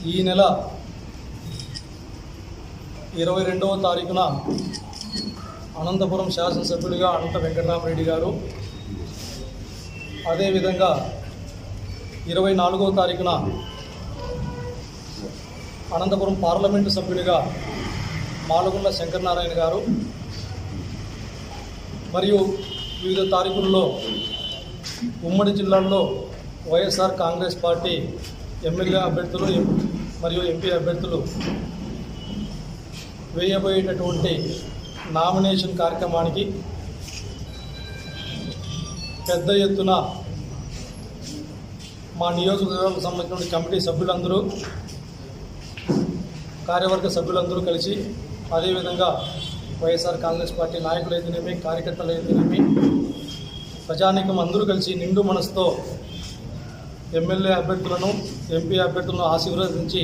ఈ నెల ఇరవై రెండవ తారీఖున అనంతపురం శాసనసభ్యుడిగా అనంత వెంకటరామరెడ్డి గారు అదేవిధంగా ఇరవై నాలుగవ తారీఖున అనంతపురం పార్లమెంటు సభ్యుడిగా మాలగుండ్ల శంకరనారాయణ గారు మరియు వివిధ తారీఖుల్లో ఉమ్మడి జిల్లాల్లో వైఎస్ఆర్ కాంగ్రెస్ పార్టీ ఎమ్మెల్యే అభ్యర్థులు మరియు ఎంపీ అభ్యర్థులు వేయబోయేటటువంటి నామినేషన్ కార్యక్రమానికి పెద్ద ఎత్తున మా నియోజకవర్గానికి సంబంధించిన కమిటీ సభ్యులందరూ కార్యవర్గ సభ్యులందరూ కలిసి అదేవిధంగా వైఎస్ఆర్ కాంగ్రెస్ పార్టీ నాయకులు అయితేనేమి కార్యకర్తలు అయితేనేమి ప్రజానీకం అందరూ కలిసి నిండు మనసుతో ఎమ్మెల్యే అభ్యర్థులను ఎంపీ అభ్యర్థులను ఆశీర్వదించి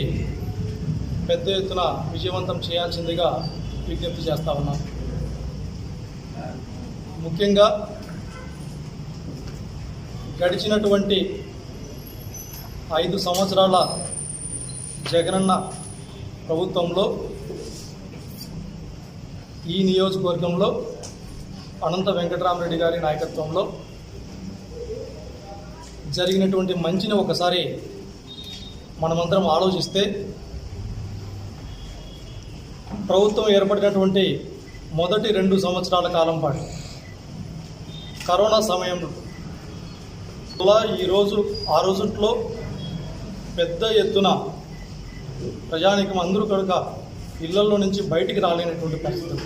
పెద్ద ఎత్తున విజయవంతం చేయాల్సిందిగా విజ్ఞప్తి చేస్తా ఉన్నాం. ముఖ్యంగా గడిచినటువంటి ఐదు సంవత్సరాల జగనన్న ప్రభుత్వంలో ఈ నియోజకవర్గంలో అనంత వెంకటరామరెడ్డి గారి నాయకత్వంలో జరిగినటువంటి మంచిని ఒకసారి మనమందరం ఆలోచిస్తే ప్రభుత్వం ఏర్పడినటువంటి మొదటి రెండు సంవత్సరాల కాలం పాటు కరోనా సమయంలో అలా ఈరోజు ఆ రోజుట్లో పెద్ద ఎత్తున ప్రజానికం అందరూ కనుక ఇళ్ళలో నుంచి బయటికి రాలేనటువంటి పరిస్థితులు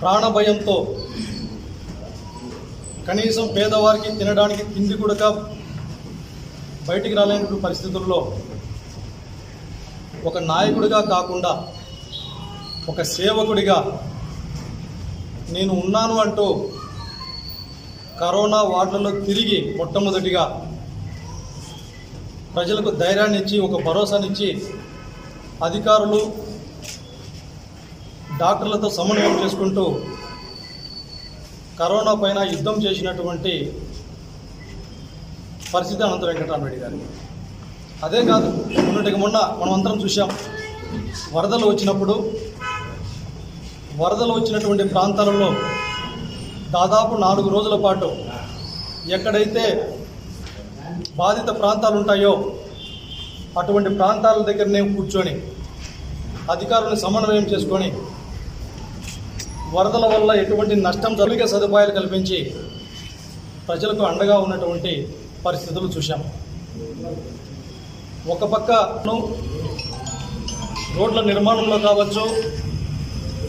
ప్రాణభయంతో కనీసం పేదవారికి తినడానికి తిండి కూడా బయటికి రాలేని పరిస్థితుల్లో ఒక నాయకుడిగా కాకుండా ఒక సేవకుడిగా నేను ఉన్నాను అంటూ కరోనా వార్డులలో తిరిగి మొట్టమొదటిగా ప్రజలకు ధైర్యాన్ని ఇచ్చి ఒక భరోసానిచ్చి అధికారులు డాక్టర్లతో సమన్వయం చేసుకుంటూ కరోనా పైన యుద్ధం చేసినటువంటి పరిస్థితి అనంత వెంకటరామరెడ్డి గారి. అదే కాదు మొన్నటికి మొన్న మనమంతరం చూసాం వరదలు వచ్చినప్పుడు వరదలు వచ్చినటువంటి ప్రాంతాలలో దాదాపు నాలుగు రోజుల పాటు ఎక్కడైతే బాధిత ప్రాంతాలు ఉంటాయో అటువంటి ప్రాంతాల దగ్గరనే కూర్చొని అధికారులను సమన్వయం చేసుకొని వరదల వల్ల ఎటువంటి నష్టం జరిగే సదుపాయాలు కల్పించి ప్రజలకు అండగా ఉన్నటువంటి పరిస్థితులు చూశాం. ఒక పక్కను రోడ్ల నిర్మాణంలో కావచ్చు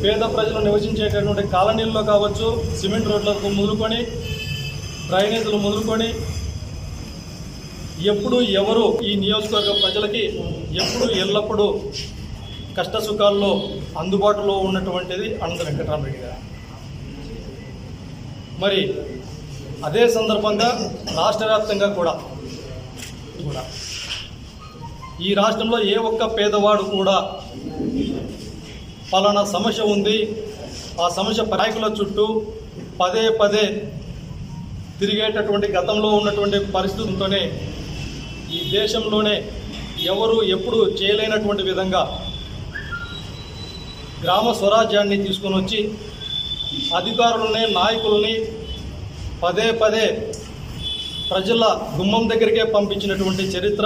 పేద ప్రజలు నివసించేటటువంటి కాలనీల్లో కావచ్చు సిమెంట్ రోడ్లకు మొదలుకొని డ్రైనేజీలు మొదలుకొని ఎప్పుడు ఎవరు ఈ నియోజకవర్గ ప్రజలకి ఎప్పుడు ఎల్లప్పుడూ కష్ట సుఖాల్లో అందుబాటులో ఉన్నటువంటిది అనంత వెంకటరామరెడ్డి గారు. మరి అదే సందర్భంగా రాష్ట్ర వ్యాప్తంగా కూడా కూడా ఈ రాష్ట్రంలో ఏ ఒక్క పేదవాడు కూడా పలానా సమస్య ఉంది ఆ సమస్య నాయకుల చుట్టూ పదే పదే తిరిగేటటువంటి గతంలో ఉన్నటువంటి పరిస్థితులతోనే ఈ దేశంలోనే ఎవరు ఎప్పుడు చేయలేనటువంటి విధంగా గ్రామ స్వరాజ్యాన్ని తీసుకొని వచ్చి అధికారులని నాయకులని పదే పదే ప్రజల గుమ్మం దగ్గరికే పంపించినటువంటి చరిత్ర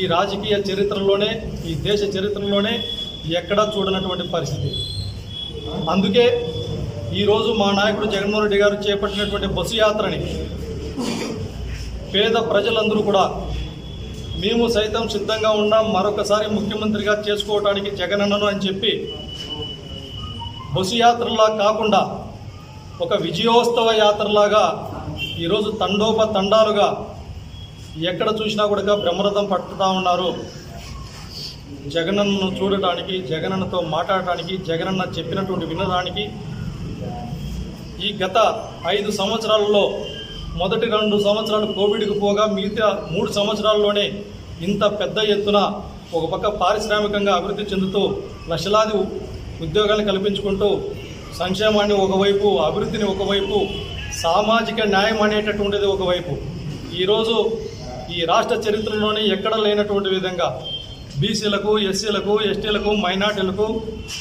ఈ రాజకీయ చరిత్రలోనే ఈ దేశ చరిత్రలోనే ఎక్కడా చూడనటువంటి పరిస్థితి. అందుకే ఈరోజు మా నాయకుడు జగన్మోహన్ రెడ్డి గారు చేపట్టినటువంటి బస్సు యాత్రని పేద ప్రజలందరూ కూడా మేము సైతం సిద్ధంగా ఉన్నాం. మరొకసారి ముఖ్యమంత్రిగా చేసుకోవడానికి జగనన్నను అని చెప్పి బస్సు యాత్రలా కాకుండా ఒక విజయోత్సవ యాత్రలాగా ఈరోజు తండోప తండాలుగా ఎక్కడ చూసినా కూడా బ్రహ్మరథం పట్టుతా ఉన్నారు. జగనన్నను చూడటానికి జగనన్నతో మాట్లాడటానికి జగనన్న చెప్పినటువంటి వినడానికి ఈ గత ఐదు సంవత్సరాలలో మొదటి రెండు సంవత్సరాలు కోవిడ్కి పోగా మిగతా మూడు సంవత్సరాల్లోనే ఇంత పెద్ద ఎత్తున ఒక పక్క పారిశ్రామికంగా అభివృద్ధి చెందుతూ లక్షలాది ఉద్యోగాలు కల్పించుకుంటూ సంక్షేమాన్ని ఒకవైపు అభివృద్ధిని ఒకవైపు సామాజిక న్యాయం అనేటటువంటిది ఒకవైపు. ఈరోజు ఈ రాష్ట్ర చరిత్రలోనే ఎక్కడ లేనటువంటి విధంగా బీసీలకు ఎస్సీలకు ఎస్టీలకు మైనార్టీలకు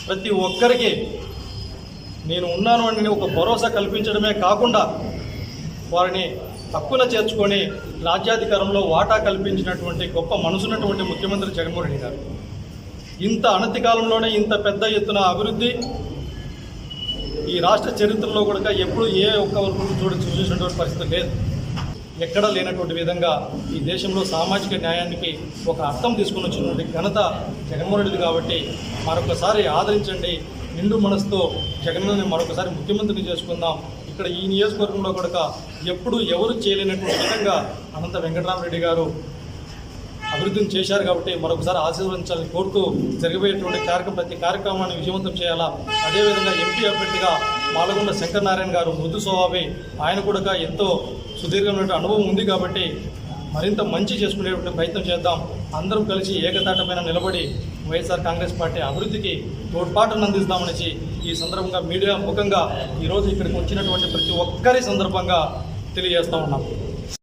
ప్రతి ఒక్కరికి నేను ఉన్నాను అని ఒక భరోసా కల్పించడమే కాకుండా వారిని తక్కువ చేర్చుకొని రాజ్యాధికారంలో వాటా కల్పించినటువంటి గొప్ప మనసున్నటువంటి ముఖ్యమంత్రి జగన్మోహన్ రెడ్డి గారు. ఇంత అనతి కాలంలోనే ఇంత పెద్ద ఎత్తున అభివృద్ధి ఈ రాష్ట్ర చరిత్రలో కూడా ఎప్పుడు ఏ ఒక్క వరకు చూడ చూసినటువంటి పరిస్థితి లేదు. ఎక్కడా లేనటువంటి విధంగా ఈ దేశంలో సామాజిక న్యాయానికి ఒక అర్థం తీసుకుని వచ్చినటువంటి ఘనత జగన్మోహన్ రెడ్డి కాబట్టి మరొకసారి ఆదరించండి. నిండు మనసుతో జగన్మోహన్ మరొకసారి ముఖ్యమంత్రిని చేసుకుందాం. ఇక్కడ ఈ నియోజకవర్గంలో కూడా ఎప్పుడు ఎవరు చేయలేనటువంటి విధంగా అనంత వెంకటరామరెడ్డి గారు అభివృద్ధిని చేశారు కాబట్టి మరొకసారి ఆశీర్వదించాలని కోరుతూ జరగబోయేటువంటి కార్యక్రమం ప్రతి కార్యక్రమాన్ని విజయవంతం చేయాలా? అదేవిధంగా ఎంపీ అభ్యర్థిగా మాలగుండ శంకరనారాయణ గారు మృదు స్వభావి. ఆయన కూడా ఎంతో సుదీర్ఘమైన అనుభవం ఉంది కాబట్టి మరింత మంచి చేసుకునేటువంటి ప్రయత్నం చేద్దాం. అందరం కలిసి ఏకతాటమైన నిలబడి వైఎస్ఆర్ కాంగ్రెస్ పార్టీ అభివృద్ధికి తోడ్పాటును అందిస్తామనేసి ఈ సందర్భంగా మీడియా ముఖంగా ఈరోజు ఇక్కడికి వచ్చినటువంటి ప్రతి ఒక్కరి సందర్భంగా తెలియజేస్తా ఉన్నాం.